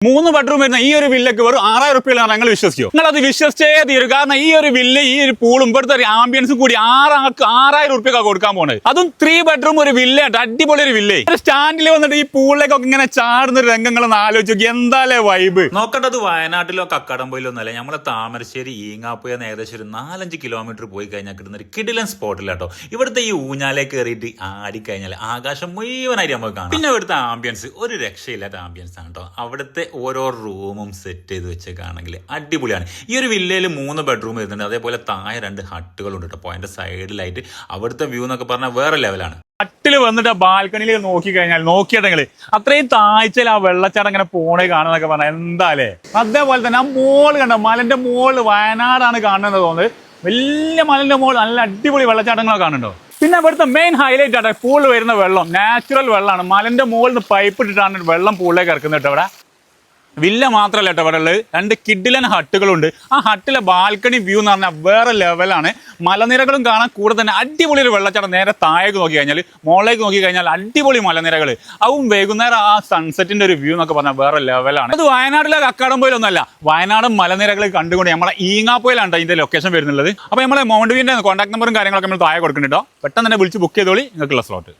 മൂന്ന് ബെഡ്റൂം വരുന്ന ഈ ഒരു വില്ലക്ക് വെറും ആറായിരം റുപ്യയിലാണ് ഞങ്ങൾ വിശ്വസിക്കും നിങ്ങൾ അത് വിശ്വസിച്ചേ തീരും കാരണം ഈ ഒരു വില്ല ഈ ഒരു പൂളും ഇവിടുത്തെ ഒരു ആംബിയൻസും കൂടി ആറാൾക്ക് ആറായിരം റുപ്യൊക്കെ കൊടുക്കാൻ പോകുന്നത് അതും ത്രീ ബെഡ്റൂം ഒരു വില്ല അടിപൊളി ഒരു വില്ലേ ഒരു സ്റ്റാൻഡിൽ വന്നിട്ട് ഈ പൂളിലേക്കൊക്കെ ഇങ്ങനെ ചാടുന്ന ഒരു രംഗങ്ങളൊന്ന് ആലോചിച്ചു എന്താലേ വൈബ് നോക്കേണ്ടത് വയനാട്ടിലോ കക്കാടംപോയിലോ ഒന്നല്ല നമ്മളെ താമരശ്ശേരി ഈങ്ങാപ്പുയ ഏകദേശം ഒരു നാലഞ്ച് കിലോമീറ്റർ പോയി കഴിഞ്ഞാൽ കിട്ടുന്ന ഒരു കിടിലൻ സ്പോട്ടിലാട്ടോ ഇവിടുത്തെ ഈ ഊഞ്ഞാലേ കയറിയിട്ട് ആടിക്കഴിഞ്ഞാൽ ആകാശം മുഴുവനായിട്ട് നമുക്ക് കാണാം. പിന്നെ ഇവിടുത്തെ ആംബിയൻസ് ഒരു രക്ഷയില്ലാത്ത ആംബിയൻസ് ആണ് കേട്ടോ അവിടുത്തെ ഓരോ റൂമും സെറ്റ് ചെയ്ത് വെച്ചേക്കാണെങ്കിൽ അടിപൊളിയാണ്. ഈ ഒരു വില്ലയിൽ മൂന്ന് ബെഡ്റൂം വരുന്നുണ്ട്. അതേപോലെ താഴെ രണ്ട് ഹട്ടുകളുണ്ട് കേട്ടോ അതിന്റെ സൈഡിലായിട്ട് അവിടുത്തെ വ്യൂ എന്നൊക്കെ പറഞ്ഞാൽ വേറെ ലെവലാണ് ഹട്ടിൽ വന്നിട്ട് ബാൽക്കണിയിൽ നോക്കി കഴിഞ്ഞാൽ നോക്കിയിട്ടെങ്കിൽ അത്രയും താഴ്ചയിൽ ആ വെള്ളച്ചാട്ടം ഇങ്ങനെ പോണേ കാണുന്നൊക്കെ പറഞ്ഞാൽ എന്താല്ലേ അതേപോലെ തന്നെ ആ മോൾ കണ്ടോ? മലന്റെ മോൾ വയനാടാണ് കാണുന്നത് തോന്നുന്നത് വലിയ മലന്റെ മോൾ നല്ല അടിപൊളി വെള്ളച്ചാട്ടങ്ങളൊക്കെ കാണുന്നുണ്ടോ? പിന്നെ ഇവിടുത്തെ മെയിൻ ഹൈലൈറ്റ് ആണ് പൂളിൽ വരുന്ന വെള്ളം. നാച്ചുറൽ വെള്ളമാണ്. മലന്റെ മുകളിൽ നിന്ന് പൈപ്പ് ഇട്ടിട്ടാണ് വെള്ളം പൂളിലേക്ക് ഇറക്കുന്നത് കേട്ടോ ഇവിടെ. വില്ല മാത്രമല്ല കേട്ടോ ഇവിടെ ഉള്ളത്. രണ്ട് കിഡിലൻ ഹട്ടുകളുണ്ട്. ആ ഹട്ടിലെ ബാൽക്കണി വ്യൂ എന്ന് പറഞ്ഞാൽ വേറെ ലെവലാണ് മലനിരകളും കാണാൻ കൂടെ തന്നെ അടിപൊളി ഒരു വെള്ളച്ചാട്ടം നേരെ താഴേക്ക് നോക്കി കഴിഞ്ഞാൽ മുകളിലേക്ക് നോക്കി കഴിഞ്ഞാൽ അടിപൊളി മലനിരകൾ അതും വൈകുന്നേരം ആ സൺസെറ്റിന്റെ ഒരു വ്യൂ എന്നൊക്കെ പറഞ്ഞാൽ വേറെ ലെവലാണ് അത് വയനാട്ടിലെ കക്കാടംപോയിലൊന്നുമല്ല വയനാടും മലനിരകൾ കണ്ടുകൊണ്ട് നമ്മളെ ഈങ്ങാപ്പോയിലാണ് ഇതിന്റെ ലൊക്കേഷൻ വരുന്നുള്ളത്. അപ്പോൾ നമ്മളെ മൗണ്ട് വീന്റെ കോൺടാക്ട് നമ്പറും കാര്യങ്ങളൊക്കെ നമ്മൾ താഴെ കൊടുക്കുന്നുണ്ടോ പെട്ടെന്ന് തന്നെ വിളിച്ച് ബുക്ക് ചെയ്തോളി. നിങ്ങൾക്കുള്ള സ്ലോട്ട്